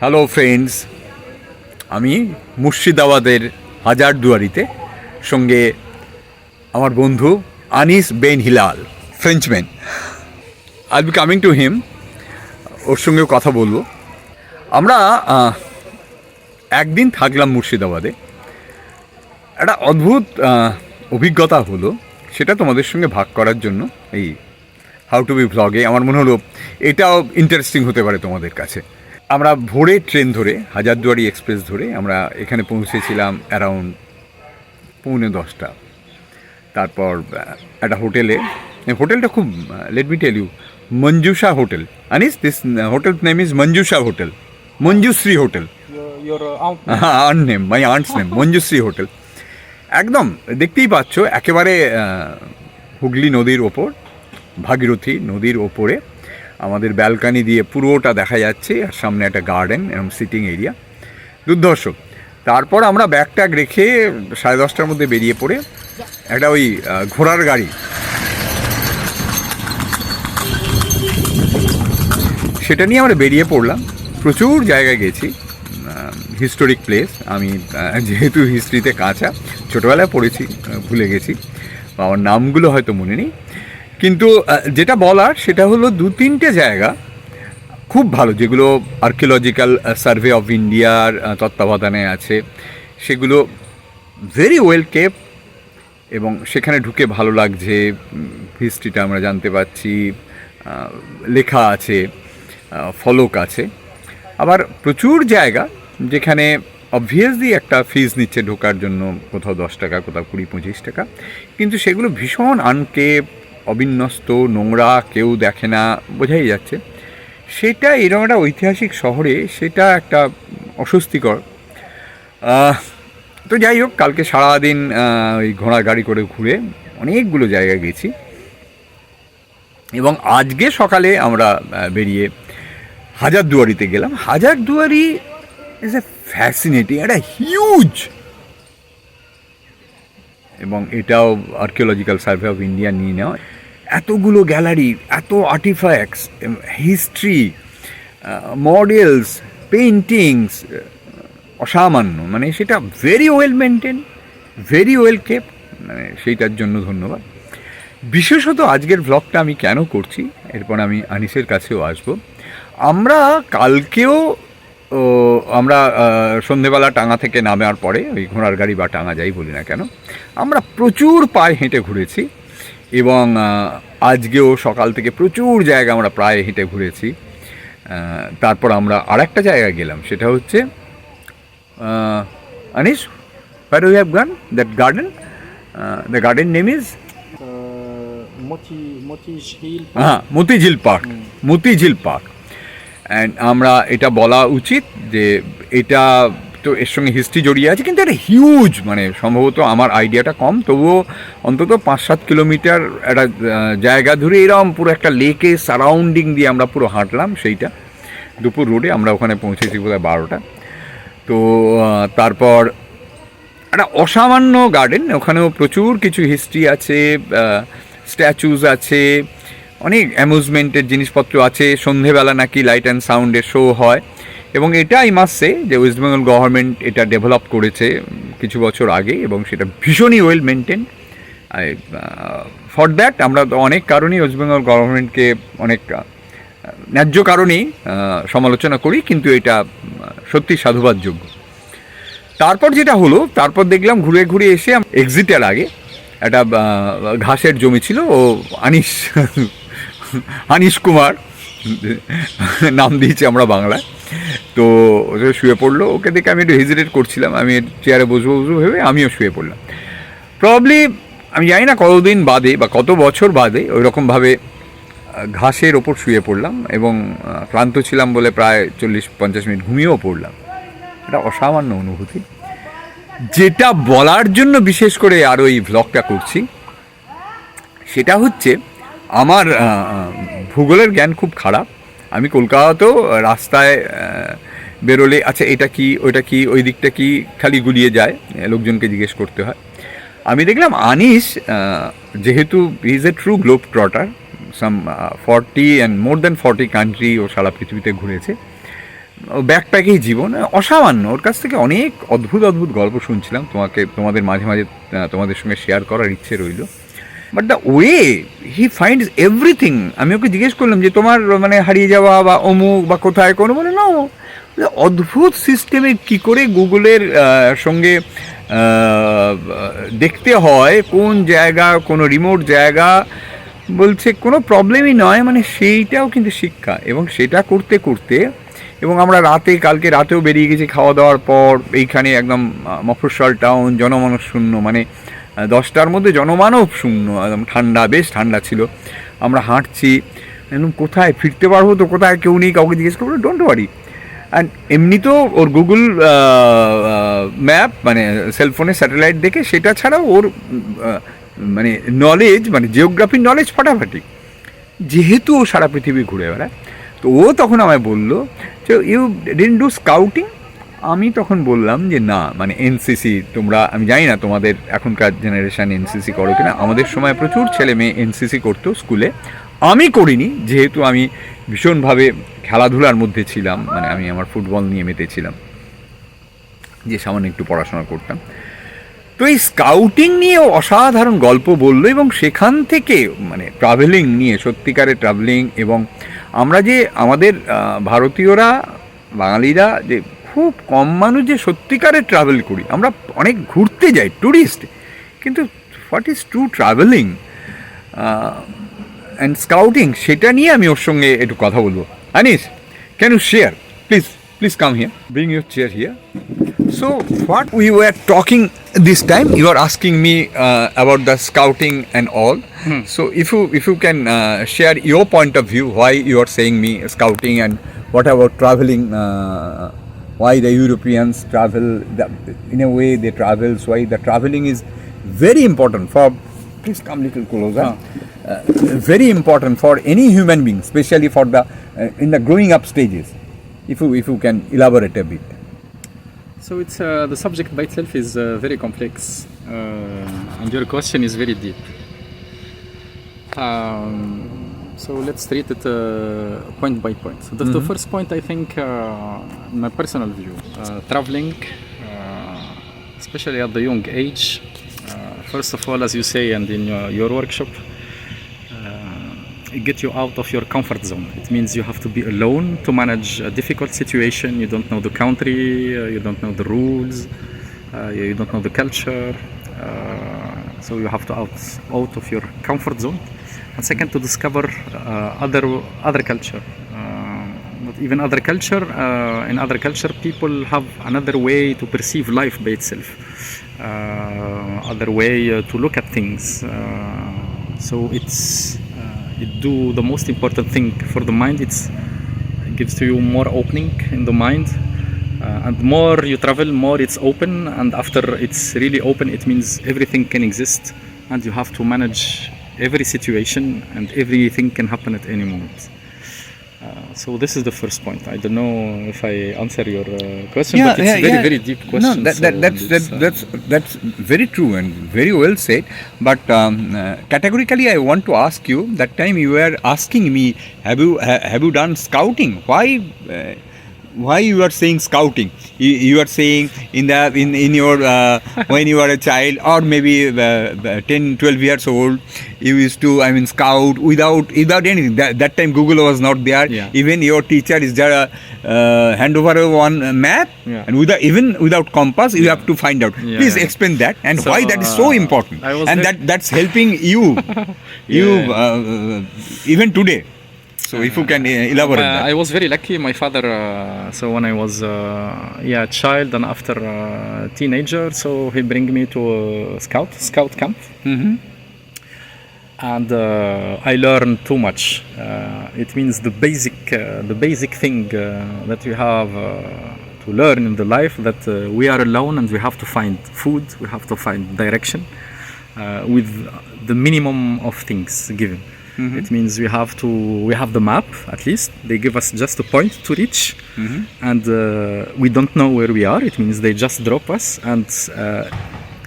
Hello friends আমি মুর্শিদাবাদের হাজারদুয়ারিতে সঙ্গে আমার বন্ধু Anis Ben Hilal Frenchman I be coming to him ওর সঙ্গেও কথা বলব। আমরা একদিন থাকলাম মুর্শিদাবাদে। একটা অদ্ভুত অভিজ্ঞতা হলো সেটা তোমাদের সঙ্গে ভাগ করার জন্য এই হাউ টু বি ভ্লগে আমার মনে হলো এটাও ইন্টারেস্টিং হতে পারে তোমাদের কাছে। আমরা ভোরে ট্রেন ধরে হাজারদুয়ারি এক্সপ্রেস ধরে আমরা এখানে পৌঁছেছিলাম অ্যারাউন্ড পৌনে দশটা। তারপর একটা হোটেলে হোটেলটা খুব let me tell you Manjusha hotel. Anis this hotel name is Manjusha hotel. Manjushree hotel. Aunt name my aunt's name Manjushree hotel. একদম দেখতেই পাচ্ছ একেবারে হুগলি নদীর ওপর ভাগীরথী নদীর ওপরে। আমাদের ব্যালকানি দিয়ে পুরোটা দেখা যাচ্ছে, আর সামনে একটা গার্ডেন এরকম সিটিং এরিয়া দুর্ধর্ষ, তারপর আমরা ব্যাগ ট্যাগ রেখে সাড়ে দশটার মধ্যে বেরিয়ে পড়ে একটা ওই ঘোড়ার গাড়ি। সেটা নিয়ে আমরা বেরিয়ে পড়লাম। প্রচুর জায়গায় গেছি। হিস্টোরিক প্লেস আমি যেহেতু হিস্ট্রিতে কাঁচা, ছোটোবেলায় পড়েছি ভুলে গেছি। আমার নামগুলো হয়তো মনে নেই। কিন্তু যেটা বলার সেটা হলো দু তিনটে জায়গা খুব ভালো, যেগুলো আর্কিওলজিক্যাল সার্ভে অফ ইন্ডিয়ার তত্ত্বাবধানে আছে। সেগুলো ভেরি ওয়েল কেপ এবং সেখানে ঢুকে ভালো লাগছে। হিস্ট্রিটা আমরা জানতে পারছি লেখা আছে ফলক আছে। আবার প্রচুর জায়গা যেখানে অবভিয়াসলি একটা ফিজ নিচ্ছে ঢোকার জন্য, কোথাও দশ টাকা, কোথাও কুড়ি, পঁচিশ টাকা। কিন্তু সেগুলো ভীষণ আনকেপ অবিন্যস্ত, নোংরা, কেউ দেখে না, বোঝাই যাচ্ছে। সেটা এরকম একটা ঐতিহাসিক শহরে সেটা একটা অস্বস্তিকর। তো যাই হোক, কালকে সারাদিন ওই ঘোড়া গাড়ি করে ঘুরে অনেকগুলো জায়গায় গেছি। এবং আজকে সকালে আমরা বেরিয়ে হাজারদুয়ারিতে গেলাম। হাজারদুয়ারি ইজ এ ফ্যাসিনেটিং একটা হিউজ এবং এটাও আর্কিওলজিক্যাল সার্ভে অফ ইন্ডিয়া নিয়ে নেওয়া। এতগুলো গ্যালারি, এত আর্টিফ্যাক্টস হিস্ট্রি মডেলস পেন্টিংস অসামান্য। মানে সেটা very well maintain very well kept মানে সেইটার জন্য ধন্যবাদ। বিশেষত আজকের ভ্লগটা আমি কেন করছি, এরপর আমি আনিসের কাছেও আসব। আমরা কালকেও আমরা সন্ধেবেলা টাঙা থেকে নামার পরে, ওই ঘোড়ার গাড়ি বা টাঙা যাই বলি না কেন, আমরা প্রচুর পায়ে হেঁটে ঘুরেছি। এবং আজকেও সকাল থেকে প্রচুর জায়গা আমরা প্রায় হেঁটে ঘুরেছি তারপর আমরা আরেকটা জায়গায় গেলাম সেটা হচ্ছে Anish, where do you have gone? That garden? Uh, the garden name is uh, Moti Moti Hill. হ্যাঁ Motijheel park Motijheel park and আমরা এটা বলা উচিত যে এটা তো এর সঙ্গে হিস্ট্রি জড়িয়ে আছে, কিন্তু এটা হিউজ মানে সম্ভবত আমার আইডিয়াটা কম, তবুও অন্তত পাঁচ সাত কিলোমিটার একটা জায়গা ধরে এরকম পুরো একটা লেকে সারাউন্ডিং দিয়ে আমরা পুরো হাঁটলাম সেইটা। দুপুর রোডে আমরা ওখানে পৌঁছেছি বোধহয় বারোটা। তো তারপর একটা অসামান্য গার্ডেন ওখানেও প্রচুর কিছু হিস্ট্রি আছে স্ট্যাচুজ আছে, অনেক অ্যামিউজমেন্টের জিনিসপত্র আছে। সন্ধেবেলা নাকি লাইট অ্যান্ড সাউন্ডের শো হয়। এবং এটা আই মাসে যে ওয়েস্ট বেঙ্গল গভর্নমেন্ট এটা ডেভেলপ করেছে কিছু বছর আগে এবং সেটা ভীষণই ওয়েল মেনটেন ফর দ্যাট আমরা অনেক কারণেই ওয়েস্ট বেঙ্গল গভর্নমেন্টকে অনেক ন্যায্য কারণেই সমালোচনা করি কিন্তু এটা উম, সত্যি সাধুবাদযোগ্য। তারপর যেটা হলো তারপর দেখলাম ঘুরে ঘুরে এসে এক্সিটের আগে একটা ঘাসের জমি ছিল ও আনিস আনিস কুমার নাম দিয়েছি আমরা বাংলায়। তো ও তো শুয়ে পড়ল। ওকে দেখে আমি একটু হেজিটেট করছিলাম। আমি চেয়ারে বসবো বসবো ভেবে আমিও শুয়ে পড়লাম। প্রবলি আমি জানি না কতদিন বাদে বা কত বছর বাদে ওই রকমভাবে ঘাসের ওপর শুয়ে পড়লাম এবং ক্লান্ত ছিলাম বলে প্রায় চল্লিশ, পঞ্চাশ মিনিট ঘুমিয়েও পড়লাম। এটা অসামান্য অনুভূতি। যেটা বলার জন্য বিশেষ করে আরও এই ভ্লগটা করছি, সেটা হচ্ছে আমার ভূগোলের জ্ঞান খুব খারাপ। আমি কলকাতাতেও রাস্তায় বেরোলে আচ্ছা এটা কি, ওইটা কি, ওই দিকটা কি? খালি গুলিয়ে যায় লোকজনকে জিজ্ঞেস করতে হয়। আমি দেখলাম আনিস যেহেতু is a true globe trotter some forty and more than forty country ও সারা পৃথিবীতে ঘুরেছে। ব্যাকপ্যাকেই জীবন অসামান্য। ওর কাছ থেকে অনেক অদ্ভুত অদ্ভুত গল্প শুনছিলাম। তোমাকে, তোমাদের মাঝে মাঝে তোমাদের সঙ্গে শেয়ার করার ইচ্ছে রইল। But the way he finds everything আমি ওকে জিজ্ঞেস করলাম যে, তোমার মানে হারিয়ে যাওয়া বা অমুক বা কোথায় কোনো? বলে না অদ্ভুত সিস্টেমে কি করে গুগলের সঙ্গে দেখতে হয়, কোন জায়গা, কোনো রিমোট জায়গা, বলছে কোনো প্রবলেমই নয় মানে সেইটাও কিন্তু শিক্ষা। এবং সেটা করতে করতে, এবং আমরা রাতে, কালকে রাতেও বেরিয়ে গেছি খাওয়া দাওয়ার পর, এইখানে একদম মফস্বল টাউন, জনমানব শূন্য মানে দশটার মধ্যে জনমানব শূন্য, একদম ঠান্ডা, বেশ ঠান্ডা ছিল। আমরা হাঁটছি একদম কোথায় ফিরতে পারব তো? কোথায় কেউ নেই কাউকে জিজ্ঞেস করব? ডোন্ট ওয়ারি অ্যান্ড এমনি তো ওর গুগল ম্যাপ মানে সেলফোনে স্যাটেলাইট দেখে সেটা ছাড়াও ওর মানে নলেজ মানে জিওগ্রাফির নলেজ ফাটাফাটি। যেহেতু ও সারা পৃথিবী ঘুরে বেড়ায়, তো ও তখন আমায় বলল যে ইউ ডিন ডু স্কাউটিং আমি তখন বললাম যে, না মানে এনসিসি তোমরা, আমি জানি না তোমাদের এখনকার জেনারেশন এনসিসি করো কিনা। আমাদের সময় প্রচুর ছেলে মেয়ে এনসিসি করতো স্কুলে। আমি করিনি, যেহেতু আমি ভীষণভাবে খেলাধুলার মধ্যে ছিলাম মানে আমি আমার ফুটবল নিয়ে মেতেছিলাম, যে সামান্য একটু পড়াশোনা করতাম। তো এই স্কাউটিং নিয়ে অসাধারণ গল্প বলল এবং সেখান থেকে মানে ট্রাভেলিং নিয়ে সত্যিকারের ট্রাভেলিং এবং আমরা যে আমাদের ভারতীয়রা, বাঙালিরা যে খুব কম মানুষ যে সত্যিকারের ট্রাভেল করি, আমরা অনেক ঘুরতে যাই ট্যুরিস্ট কিন্তু what is true travelling and scouting সেটা নিয়ে আমি ওর সঙ্গে একটু কথা বলব Anis can you share please please come here bring your chair here So, what we were talking this time, you are asking me uh, about the scouting and all. So, if you if you can uh, share your point of view, why you are saying me scouting and what about traveling? Uh, why the Europeans travel? The, in a way, they travel. So why the traveling is very important for. Please come little closer. Uh, very important for any human being, especially for the uh, in the growing up stages. If you if you can elaborate a bit. So it's uh, the subject by itself is uh, very complex, uh, and your question is very deep. Um, so let's treat it uh, point by point. So the, the first point, I think, uh, my personal view, uh, traveling, uh, especially at the young age, uh, first of all, as you say, and in your, your workshop, uh, get you out of your comfort zone. It means you have to be alone to manage a difficult situation. You don't know the country, uh, you don't know the rules, uh, you don't know the culture. Uh, so you have to out out of your comfort zone. And second, to discover uh, other other culture. Uh, but even other culture, uh, in other culture, people have another way to perceive life by itself, uh, other way uh, to look at things. Uh, so it's uh, it do the most important thing for the mind. It's it gives to you more opening in the mind, uh, and more you travel, more it's open. And after it's really open, it means everything can exist, and you have to manage every situation, and everything can happen at any moment. Uh, so this is the first point. I don't know if I answer your uh, question, but it's very very deep question. No, that, so that's, that, uh, that's, that's very true and very well said. But um, uh, categorically, I want to ask you. That time you were asking me, have you ha, have you done scouting? Why? Uh, why you are saying scouting? You, you are saying in the in in your uh, when you are a child or maybe uh, 10, 12 years old, you used to I mean scout without without anything. That, that time Google was not there. Yeah. Even your teacher is there. Uh, hand over one map Yeah. and without even without compass you have to find out Yeah, please yeah. explain that and So, why that is so uh, important and that that's helping you you Yeah. uh, even today so if you can elaborate I was very lucky. My father, uh, so when I was uh, yeah a child and after uh, teenager, so he bring me to a scout scout camp, Mhm. and uh, I learned too much. Uh, it means the basic uh, the basic thing uh, that we have uh, to learn in the life that uh, we are alone and we have to find food, we have to find direction uh, with the minimum of things given. It means we have to we have the map at least. They give us just a point to reach, and uh, we don't know where we are. It means they just drop us, and uh,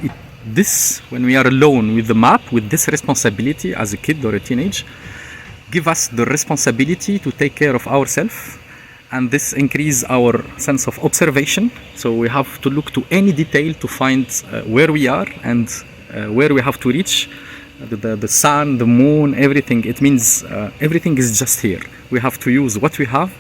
it, this when we are alone with the map, with this responsibility as a kid or a teenage, give us the responsibility to take care of ourselves and this increase our sense of observation. So we have to look to any detail to find uh, where we are and uh, where we have to reach. The, the, the sun, the moon, everything. It means uh, everything is just here. We have to use what we have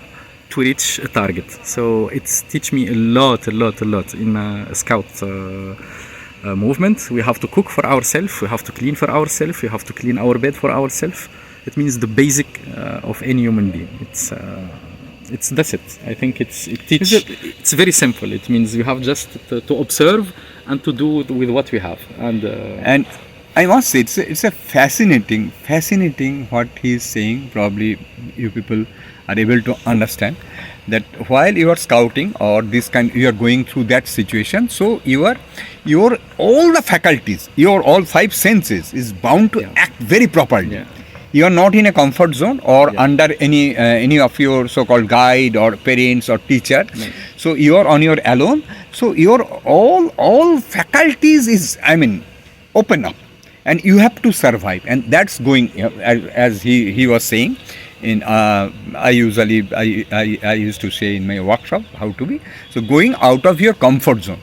to reach a target. So it's teach me a lot, a lot, a lot in uh, scout uh, uh, movement. We have to cook for ourselves. We have to clean for ourselves. We have to clean our bed for ourselves. It means the basic uh, of any human being. It's uh, it's that's it. I think it's it teach, It's very simple. It means you have just to, to observe and to do with what we have. And uh, And I must say, it's a, it's a fascinating, fascinating what he is saying. Probably you people are able to understand that while you are scouting or this kind, you are going through that situation. So you are, your all the faculties, your all five senses is bound to Yeah. act very properly. Yeah. You are not in a comfort zone or Yeah. under any uh, any of your so-called guide or parents or teacher. So you are on your alone. So your all all faculties is I mean open up and you have to survive. And that's going uh, as, he, he was saying in uh, i usually I, I, I used to say in my workshop how to be. So going out of your comfort zone.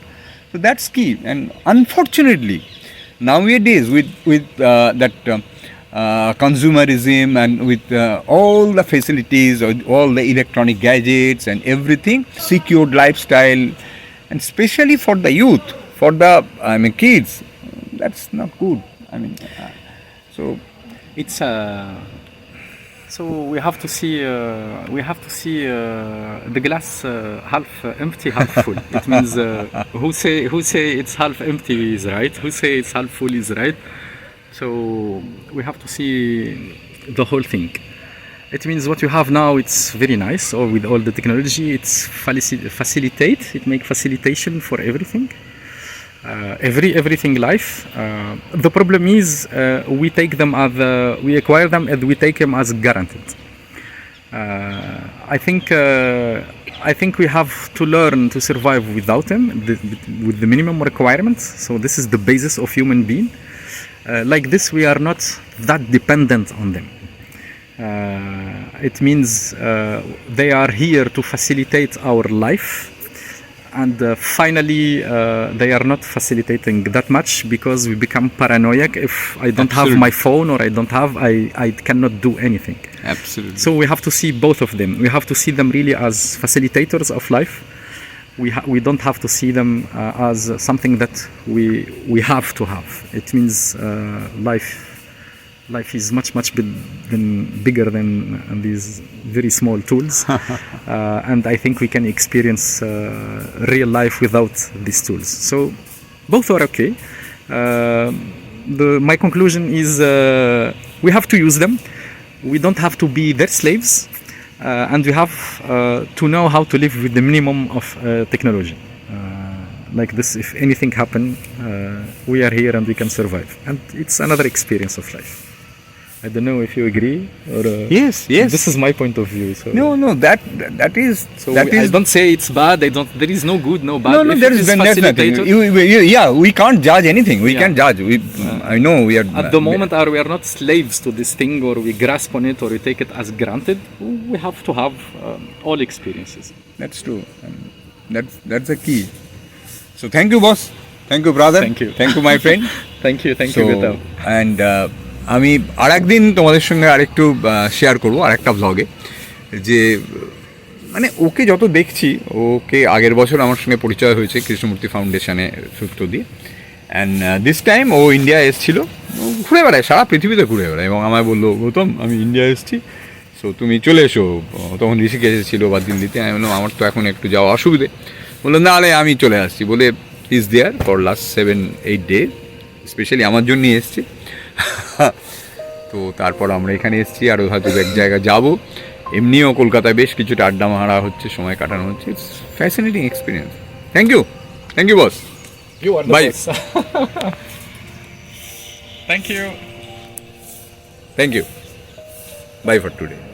So that's key. And unfortunately nowadays with with uh, that um, uh, consumerism and with uh, all the facilities all the electronic gadgets and everything secured lifestyle and especially for the youth for the i mean kids that's not good i mean uh, so it's uh, so we have to see uh, we have to see uh, the glass uh, half uh, empty half full. It means who say who say it's half empty is right? Who say it's half full is right? So we have to see the whole thing. It means what you have now it's very nice. Or with all the technology it's facilitate it make facilitation for everything every everything life. Uh, the problem is uh, we take them as uh, we acquire them and we take them as guaranteed. Uh, I think uh, I think we have to learn to survive without them the, with the minimum requirements. So this is the basis of human being. Uh, like this, we are not that dependent on them. Uh, it means uh, they are here to facilitate our life and uh, finally uh, they are not facilitating that much because we become paranoid if i don't have my phone or i don't have i, I cannot do anything. Absolutely. So we have to see both of them. We have to see them really as facilitators of life. We, ha- we don't have to see them uh, as something that we we have to have. It means uh, life life is much much big than, bigger than these very small tools. Uh, and i think we can experience uh, real life without these tools. So both are okay. Uh, the, my conclusion is uh, we have to use them. We don't have to be their slaves. Uh, and we have uh, to know how to live with the minimum of uh, technology. Like this if anything happen uh, we are here and we can survive. And it's another experience of life i don't know if you agree or uh, yes yes this is my point of view so no no that that is so that we- I don't say it's bad I don't there is no good no bad no no If there is nothing you, you, yeah we can't judge anything we Yeah. can judge we i know we are at the moment are we are not slaves to this thing or we grasp on it or we take it as granted we have to have um, all experiences That's true. And that's that's the key. So thank you, boss. Thank you, brother. Thank you. Thank you, my friend. thank you thank so, you Gautam. and uh, আমি আর একদিন তোমাদের সঙ্গে আরেকটু share করব, আরেকটা ব্লগে যে মানে ওকে যত দেখছি, ওকে আগের বছর আমার সঙ্গে পরিচয় হয়েছে কৃষ্ণমূর্তি ফাউন্ডেশনে সূত্র দিয়ে। অ্যান্ড দিস টাইম ও ইন্ডিয়া এসেছিল ঘুরে বেড়ায়, সারা পৃথিবীতে ঘুরে বেড়ায় এবং আমায় বলল, গৌতম, আমি ইন্ডিয়া এসেছি সো তুমি চলে এসো। তখন ঋষিকেশ ছিল বা দিল্লিতে, আমি বললাম, আমার তো এখন একটু যাওয়া অসুবিধে। বলল, না আরে আমি চলে আসছি। বলে is there for last seven eight day specially আমার জন্যই এসছে। তো তারপর আমরা এখানে এসেছি আরও হয়তো এক জায়গায় যাব। এমনিও কলকাতায় বেশ কিছুটা আড্ডা মারা হচ্ছে সময় কাটানো হচ্ছে। It's fascinating experience thank you thank you boss bye thank you thank you bye for today